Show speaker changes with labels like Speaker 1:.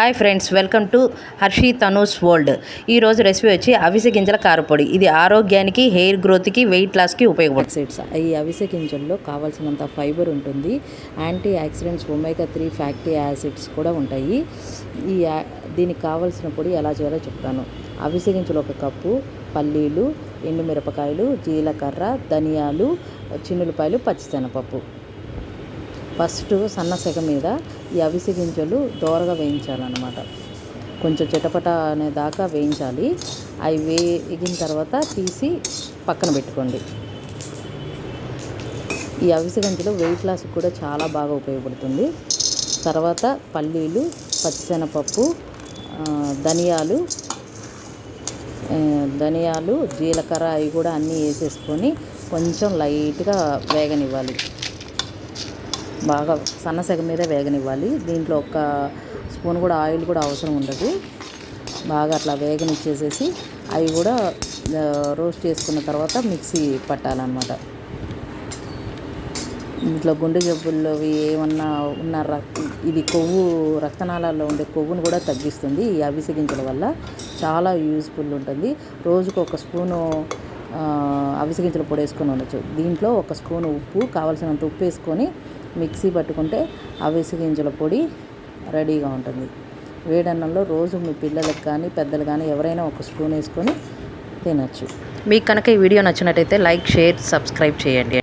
Speaker 1: Hi friends welcome to Harshi Tanu's world. ఈరోజు recipe వచ్చి అవిసె గింజల కారపొడి. ఇది ఆరోగ్యానికి హెయిర్ గ్రోత్కి వెయిట్ లాస్కి ఉపయోగపడుతుంది.
Speaker 2: సీడ్స్ ఈ అవిసె గింజల్లో కావాల్సినంత ఫైబర్ ఉంటుంది. Antioxidants omega three fatty acids కూడా ఉంటాయి. ఈ దీనికి కావాల్సిన పొడి ఎలా చేయాలో చెప్తాను. అవిసె గింజలు ఒక కప్పు పల్లీలు ఎండుమిరపకాయలు జీలకర్ర ధనియాలు చిన్నులపాయలు పచ్చిశనగపప్పు. ఫస్ట్ సన్న సెగ మీద ఈ అవిసె గింజలు దోరగా వేయించాలన్నమాట. కొంచెం చిటపట అనే దాకా వేయించాలి. అవి వేగిన తర్వాత తీసి పక్కన పెట్టుకోండి. ఈ అవిసె గింజలు వెయిట్ లాస్ కూడా చాలా బాగా ఉపయోగపడుతుంది. తర్వాత పల్లీలు పచ్చిశనగపప్పు ధనియాలు ధనియాలు జీలకర్ర అవి కూడా అన్నీ వేసేసుకొని కొంచెం లైట్గా వేగనివ్వాలి. బాగా సన్నసెగ మీద వేగనివ్వాలి. దీంట్లో ఒక స్పూన్ కూడా ఆయిల్ కూడా అవసరం ఉండదు. బాగా అట్లా వేగనిచ్చేసేసి అవి కూడా రోస్ట్ చేసుకున్న తర్వాత మిక్సీ పట్టాలన్నమాట. ఇంట్లో గుండె జబ్బుల్లో ఏమన్నా ఉన్న రక్ ఇది కొవ్వు రక్తనాళాల్లో ఉండే కొవ్వును కూడా తగ్గిస్తుంది ఈ అవిసె గింజల వల్ల. చాలా యూజ్ఫుల్ ఉంటుంది. రోజుకు ఒక స్పూను అవిసె గింజల పొడి వేసుకొని ఉండొచ్చు. దీంట్లో ఒక స్పూన్ ఉప్పు కావాల్సినంత ఉప్పు వేసుకొని మిక్సీ పట్టుకుంటే అవిసి గింజల పొడి రెడీగా ఉంటుంది. వేడన్నంలో రోజు మీ పిల్లలకు కానీ పెద్దలు కానీ ఎవరైనా ఒక స్పూన్ వేసుకొని తినచ్చు.
Speaker 1: మీకు కనుక ఈ వీడియో నచ్చినట్టయితే లైక్ షేర్ సబ్స్క్రైబ్ చేయండి.